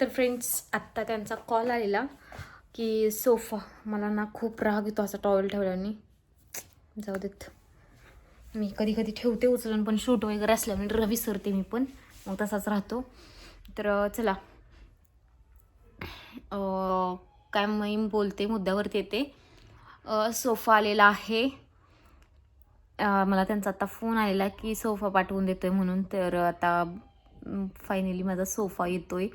तर फ्रेंड्स आत्ता त्यांचा कॉल आलेला की सोफा मला ना खूप राग येतो असा टॉवेल ठेवल्याने. जाऊ देत. मी कधी कधी ठेवते उचलून पण शूट वगैरे असल्यामुळे रवी सरते मी पण. मग तसाच राहतो. तर चला. काय मी बोलते मुद्द्यावरती येते. सोफा आलेला आहे. मला त्यांचा आता फोन आलेला की सोफा पाठवून देतोय म्हणून. तर आता फायनली माझा सोफा येतोय.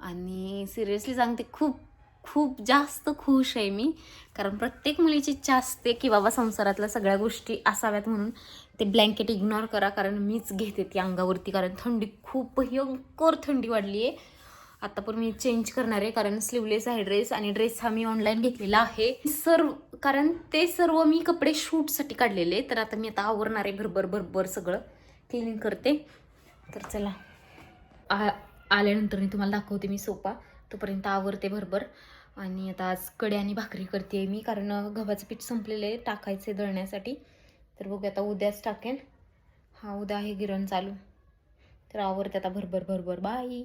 आणि सिरियसली सांगते खूप खूप जास्त खुश आहे मी. कारण प्रत्येक मुलीची इच्छा असते की बाबा संसारातल्या सगळ्या गोष्टी असाव्यात म्हणून ते ब्लँकेट इग्नोर करा. कारण मीच घेते ती अंगावरती. कारण थंडी खूप भयंकर थंडी वाढली आहे. आता पण मी चेंज करणार आहे. कारण स्लीवलेस आहे ड्रेस आणि ड्रेस हा मी ऑनलाईन घेतलेला आहे. सर्व कारण ते सर्व मी कपडे शूटसाठी काढलेले तर आता मी आता आवरणार आहे. भरभर भरभर सगळं क्लिनिंग करते. तर चला. आ आल्यानंतर मी तुम्हाला दाखवते मी सोपा. तोपर्यंत आवरते भरभर. आणि आता आज कडे आणि भाकरी करते मी कारण गव्हाचं पीठ संपलेलं आहे टाकायचे दळण्यासाठी. तर बघू आता उद्याच टाकेन. हा उद्या आहे गिरण चालू. तर आवरते आता भरभर भरभर. बाय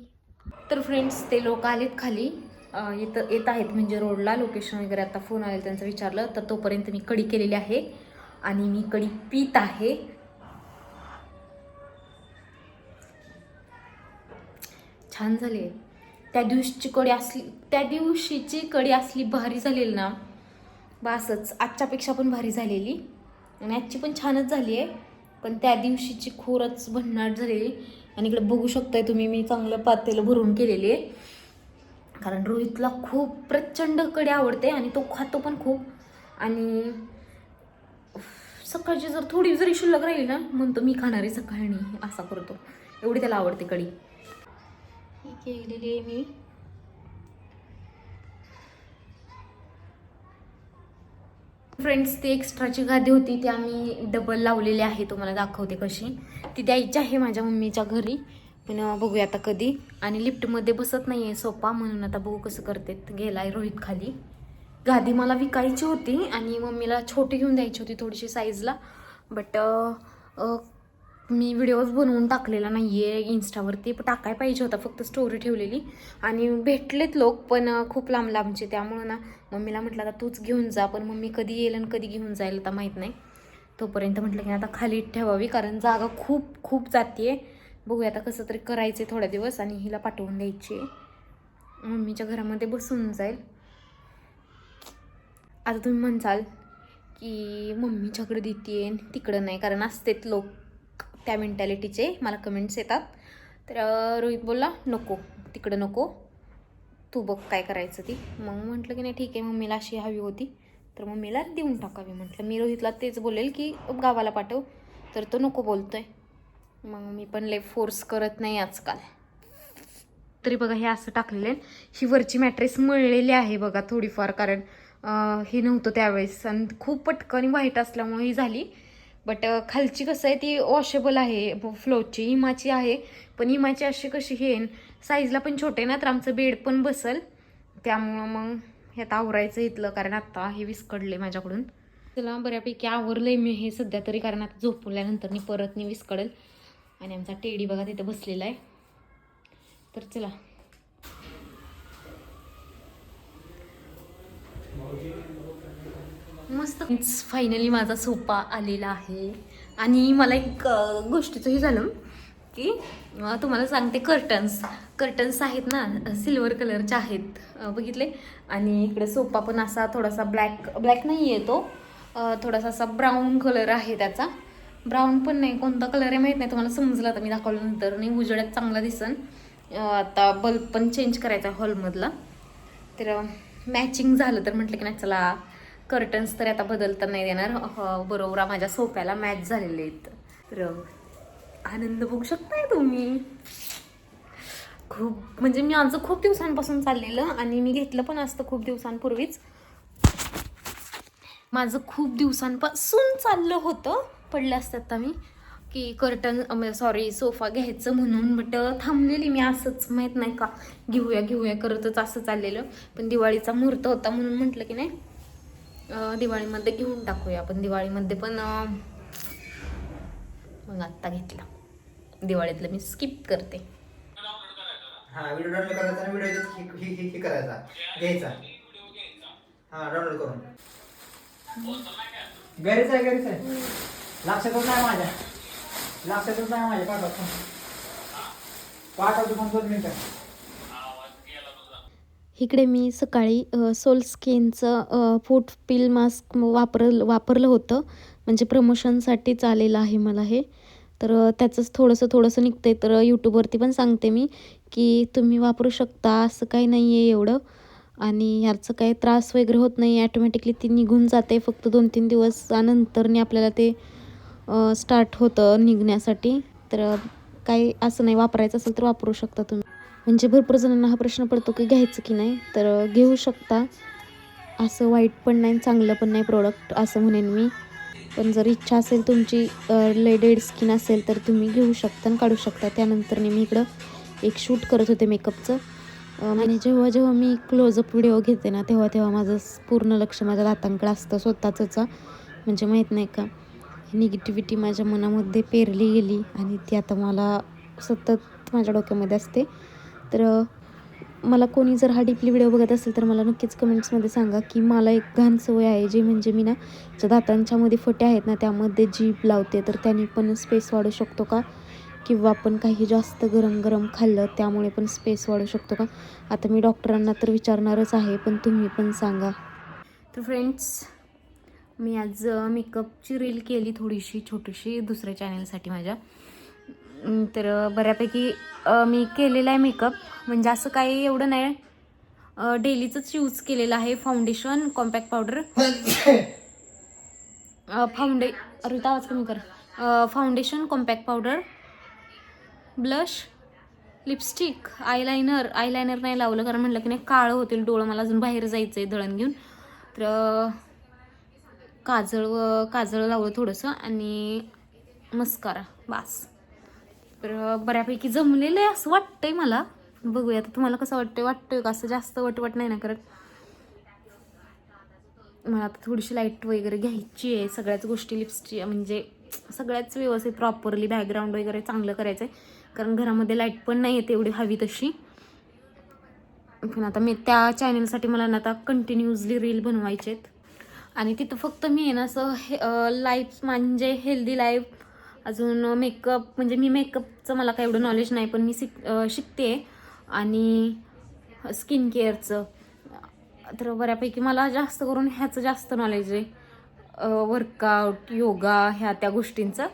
तर फ्रेंड्स ते लोक आलेत खाली. इथं येत येत आहेत म्हणजे रोडला. लोकेशन वगैरे आता फोन आले त्यांचं विचारलं. तर तोपर्यंत मी कडी केलेली आहे. आणि मी कडी पीत आहे. छान झाले. त्या दिवशीची कडी असली त्या दिवशीची कडी असली भारी झालेली ना. बासच आजच्यापेक्षा पण भारी झालेली. आणि आजची पण छानच झाली आहे. पण त्या दिवशीची खोरच भन्नाट झालेली. आणि इकडे बघू शकताय तुम्ही मी चांगलं पातेलं भरून केलेली आहे. कारण रोहितला खूप प्रचंड कडी आवडते आणि तो खातो पण खूप. आणि सकाळची जर थोडी जरी शिल्लक राहिली ना म्हणतो मी खाणारी सकाळी सकाळी असा करतो. एवढी त्याला आवडते कडी. केलेली आहे मी. फ्रेंड्स ती एक्स्ट्राची गादी होती ती आम्ही डबल लावलेली आहे. तुम्हाला दाखवते कशी. ती द्यायची आहे माझ्या मम्मीच्या घरी. पण बघूया आता कधी. आणि लिफ्टमध्ये बसत नाही आहे सोपा म्हणून आता बघू कसं करते. गेलाय रोहित खाली. गादी मला विकायची होती आणि मम्मीला छोटी घेऊन द्यायची होती थोडीशी साईजला बट मी व्हिडिओज बनवून टाकलेला नाही आहे इन्स्टावरती पण टाकाय पाहिजे होता फक्त स्टोरी ठेवलेली. आणि भेटलेत लोक पण खूप लांब लांबचे त्यामुळं ना मम्मीला म्हटलं आता तूच घेऊन जा. पण मम्मी कधी येईल आणि कधी घेऊन जाईल आता माहीत नाही. तोपर्यंत म्हटलं की आता खाली ठेवावी कारण जागा खूप खूप जाते बघूया आता कसं तरी करायचं थोड्या दिवस आणि हिला पाठवून द्यायची मम्मीच्या घरामध्ये बसून जाईल. आता तुम्ही म्हणसाल की मम्मीच्याकडे देते तिकडं नाही कारण असतेत लोक. त्या मेंटॅलिटीचे मला कमेंट्स येतात. तर रोहित बोलला नको तिकडं नको. तू बघ काय करायचं ती. मग म्हटलं की नाही ठीक आहे. मम्मीला अशी हवी होती. तर मम्मीला देऊन टाकावी म्हटलं. मी रोहितला तेच बोलेल की गावाला पाठव. तर तो नको बोलतोय. मग मी पण लय फोर्स करत नाही आजकाल. तरी बघा हे असं टाकलेलं आहे. ही वरची मॅट्रेस मळलेली आहे बघा थोडीफार कारण हे नव्हतं त्यावेळेस. आणि खूप पटकन वाईट असल्यामुळे ही झाली. बट खालची कसं आहे ती वॉशेबल आहे फ्लोची हिमाची आहे. पण हिमाची अशी कशी हे साईजला पण छोटे ना तर आमचं बेड पण बसल. त्यामुळं मग ह्यात आता आवरायचं इथलं कारण आत्ता हे विस्कडले माझ्याकडून. चला बऱ्यापैकी आवरलंय मी हे सध्या तरी कारण आता झोपवल्यानंतर मी परत मी विस्कडेल आणि आमचा टेडी बघा तिथे बसलेला आहे. तर चला. मस्त. फायनली माझा सोफा आलेला आहे. आणि मला एक गोष्टीचंही झालं की तुम्हाला सांगते कर्टन्स कर्टन्स आहेत ना सिल्वर कलरचे आहेत. बघितले? आणि इकडे सोफा पण असा थोडासा ब्लॅक ब्लॅक नाही आहे तो थोडासा असा ब्राऊन कलर आहे त्याचा. ब्राऊन पण नाही. कोणता कलर आहे माहीत नाही. तुम्हाला समजलं तर मी दाखवल्यानंतर. नाही उजेड्यात चांगला दिसन. आता बल्ब पण चेंज करायचा हॉलमधला तर मॅचिंग झालं तर म्हटलं की नाही चला कर्टन्स तर आता बदलता नाही देणार. हो, बरोबर माझ्या सोफ्याला मॅच झालेले आहेत. तर आनंद बघू शकताय तुम्ही. खूप म्हणजे मी माझं खूप दिवसांपासून चाललेलं आणि मी घेतलं पण असतं खूप दिवसांपूर्वीच. माझं खूप दिवसांपासून चाललं होतं पडलं असतं आता मी की कर्टन सॉरी सोफा घ्यायचं म्हणून बट थांबलेली मी असंच माहीत नाही का. घेऊया घेऊया करतच असं चाललेलं. पण दिवाळीचा मुहूर्त होता म्हणून म्हटलं की नाही दिवाळीमध्ये घेऊन टाकूया. आपण दिवाळीमध्ये पण मग आत्ता घेतला. दिवाळीतलं मी स्किप करते. हा व्हिडिओ डाउनलोड करायचा आणि व्हिडिओ ही ही करायचा. घ्यायचा. हा डाउनलोड करून. घरीच आहे घरीच आहे. लक्षातच नाही माझ्या. लक्षातच नाही माझ्या पाठवतो. पाठवतो पण दोन मिनिटं. इकडे मी सकाळी सोल स्किनचं फूट पिल मास्क वापरल वापरलं होतं. म्हणजे प्रमोशनसाठी आलेलं आहे मला हे. तर त्याचंच थोडंसं थोडंसं निघतं आहे तर यूट्यूबवरती पण सांगते मी की तुम्ही वापरू शकता. असं काही नाही आहे एवढं. आणि ह्याचं काही त्रास वगैरे होत नाही. ॲटोमॅटिकली ती निघून जाते फक्त दोन तीन दिवसानंतरनी आपल्याला ते स्टार्ट होतं निघण्यासाठी. तर काही असं नाही. वापरायचं असेल तर वापरू शकता तुम्ही. म्हणजे भरपूर जणांना हा प्रश्न पडतो की घ्यायचं की नाही तर घेऊ शकता. असं वाईट पण नाही चांगलं पण नाही प्रोडक्ट असं म्हणेन मी. पण जर इच्छा असेल तुमची लय डेड स्किन असेल तर तुम्ही घेऊ शकता आणि काढू शकता. त्यानंतर मी इकडं एक शूट करत होते मेकअपचं आणि जेव्हा जेव्हा मी क्लोजअप व्हिडिओ घेते ना तेव्हा तेव्हा माझं पूर्ण लक्ष माझ्या दातांकडे असतं स्वतःचंच म्हणजे माहीत नाही का. निगेटिव्हिटी माझ्या मनामध्ये पेरली गेली आणि ती आता मला सतत माझ्या डोक्यामध्ये असते. तर मला कोणी जर हा डीपली व्हिडिओ बघत असेल तर मला नक्कीच कमेंट्समध्ये सांगा की मला एक घाण सवय आहे जी म्हणजे मी ना ज्या दातांच्यामध्ये फटे आहेत ना त्यामध्ये जीभ लावते. तर त्याने पण स्पेस वाढू शकतो का? किंवा आपण काही जास्त गरम गरम खाल्लं त्यामुळे पण स्पेस वाढू शकतो का? आता मी डॉक्टरांना तर विचारणारच आहे पण तुम्ही पण सांगा. तर फ्रेंड्स मी आज मेकअपची रील केली थोडीशी छोटीशी दुसऱ्या चॅनलसाठी माझ्या. तर बऱ्यापैकी मी केलेला आहे मेकअप म्हणजे असं काही एवढं नाही. डेलीचंच यूज केलेलं आहे फाउंडेशन कॉम्पॅक्ट पावडर फाउंडे अरे आवाज कमी कर. Foundation compact powder blush lipstick eyeliner eyeliner नाही लावलं कारण म्हटलं की नाही काळं होतील डोळं. मला अजून बाहेर जायचं आहे दळण घेऊन. तर काजळ व काजळ लावलं थोडंसं आणि मस्कारा. बास. तर बऱ्यापैकी जमलेलं आहे असं वाटतंय मला. बघूया आता तुम्हाला कसं वाटतंय? वाटतंय का? असं जास्त वटवट नाही ना करत? मला आता थोडीशी लाइट वगैरे घ्यायची आहे. सगळ्याच गोष्टी लिप्सची म्हणजे सगळ्याच व्यवस्थित प्रॉपरली बॅकग्राऊंड वगैरे चांगलं करायचं आहे कारण घरामध्ये लाइट पण नाही येते एवढी हवी तशी. पण आता मी त्या चॅनलसाठी मला ना आता कंटिन्युअसली रील बनवायचे आहेत आणि तिथं फक्त मी आहे ना असं हे लाईफ म्हणजे हेल्दी लाईफ अजून मेकअप म्हणजे मी मेकअपचं मला काय एवढं नॉलेज नाही पण मी शिक शिकते. आणि स्किन केअरचं तर बऱ्यापैकी मला जास्त करून ह्याचं जास्त नॉलेज आहे. वर्कआउट योगा ह्या त्या गोष्टींचं.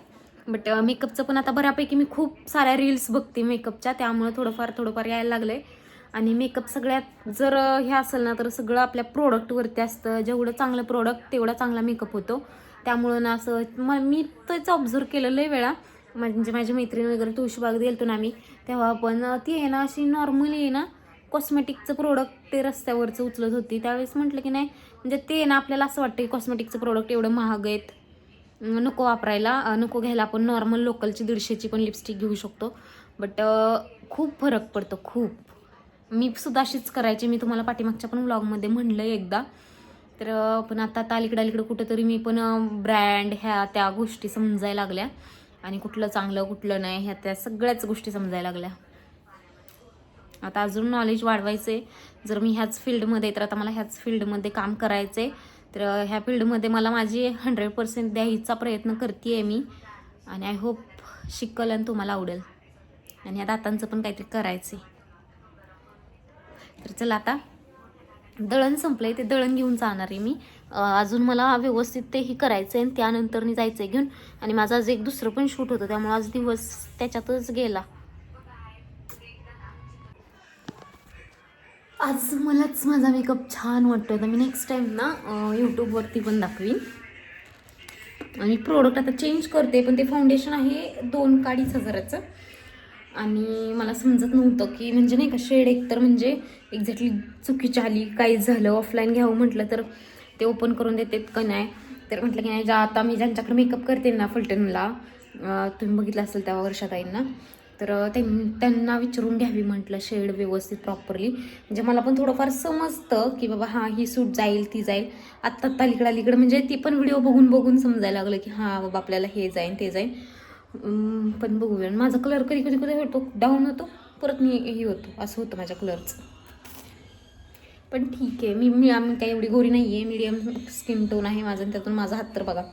बट मेकअपचं पण आता बऱ्यापैकी मी खूप साऱ्या रील्स बघते मेकअपच्या त्यामुळे थोडंफार थोडंफार यायला लागलं आहे आणि मेकअप सगळ्यात जर हे असेल ना तर सगळं आपल्या प्रोडक्टवरती असतं. जेवढं चांगलं प्रोडक्ट तेवढा चांगला मेकअप होतो. त्यामुळं ना असं म मी तेच ऑब्झर्व केलं लय वेळा. म्हणजे माझी मैत्रीण वगैरे तुळशीबाग गेलतो ना आम्ही तेव्हा पण ती आहे ना अशी नॉर्मली आहे ना कॉस्मेटिकचं प्रोडक्ट ते रस्त्यावरचं उचलत होती. त्यावेळेस म्हटलं की नाही म्हणजे ते ना आपल्याला असं वाटतं की कॉस्मेटिकचं प्रोडक्ट एवढं महाग आहेत. नको वापरायला नको घ्यायला आपण नॉर्मल लोकलची दीडशेची पण लिपस्टिक घेऊ शकतो. बट खूप फरक पडतो खूप. मी सुद्धा अशीच करायची मी तुम्हाला पाठीमागच्या पण ब्लॉगमध्ये म्हणलं एकदा. तर पण आता आता अलीकडं अलीकडं कुठंतरी मी पण ब्रँड ह्या त्या गोष्टी समजायला लागल्या. आणि कुठलं चांगलं कुठलं नाही ह्या त्या सगळ्याच गोष्टी समजायला लागल्या. आता अजून नॉलेज वाढवायचं आहे जर मी ह्याच फील्डमध्ये तर आता मला ह्याच फील्डमध्ये काम करायचं आहे तर ह्या फील्डमध्ये मला माझी हंड्रेड पर्सेंट द्यायचा प्रयत्न करते आहे मी. आणि आय होप शिकल आणि तुम्हाला आवडेल. आणि ह्या दातांचं पण काहीतरी करायचं आहे तर चला आता. दळण संपलंय ते दळण घेऊन जाणार आहे मी. अजून मला व्यवस्थित तेही करायचं आहे आणि त्यानंतर मी जायचं आहे घेऊन. आणि माझं आज एक दुसरं पण शूट होतं त्यामुळे आज दिवस त्याच्यातच गेला. आज मलाच माझा मेकअप छान वाटतोय. तर मी नेक्स्ट टाईम ना यूट्यूबवरती पण दाखवीन. आणि प्रोडक्ट आता चेंज करते पण ते फाउंडेशन आहे दोन काडीच हजाराचं. आणि मला समजत नव्हतं की म्हणजे नाही का शेड एकतर म्हणजे एक्झॅक्टली चुकीची आली काही झालं ऑफलाईन घ्यावं म्हटलं तर ते ओपन करून देतात का नाही? तर म्हटलं की नाही ज्या आता मी ज्यांच्याकडे मेकअप करते ना फलटणला तुम्ही बघितलं असेल त्या वर्षाताईंना तर त्यां- त्यांना विचारून घ्यावी म्हटलं शेड व्यवस्थित प्रॉपरली म्हणजे मला पण थोडंफार समजतं की बाबा हां ही सूट जाईल ती जाईल. आत्ता आत्ता अलीकडं अलीकडं म्हणजे ती पण व्हिडिओ बघून बघून समजायला लागलं की हां बाबा आपल्याला हे जाईन ते जाईन. पण बघूया. माझा कलर कधी कधी कधी होतो डाऊन होतो परत मी हे होतो. असं होतं माझ्या कलरचं पण ठीक आहे. मी मी आम्ही काही एवढी गोरी नाही आहे मीडियम स्किन टोन आहे माझं आणि त्यातून माझा हात तर बघा.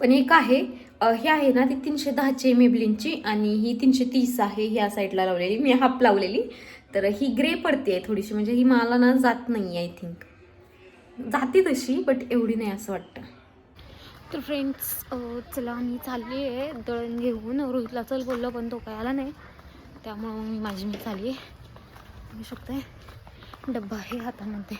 पण एक आहे हे आहे ना ती तीनशे दहाची मेबलिनची आणि ही तीनशे तीस आहे ह्या साईडला लावलेली. मी हाफ लावलेली. तर ही ग्रे पडते आहे थोडीशी. म्हणजे ही मला ना जात नाही आय थिंक जाते तशी बट एवढी नाही असं वाटतं. तर फ्रेंड्स चला मी चालली आहे. दळण घेऊन. रोहितला चल बोललो पण तो काय आला नाही. त्यामुळं मी माझी मी चालली आहे. बघू शकते डब्बा आहे हातामध्ये.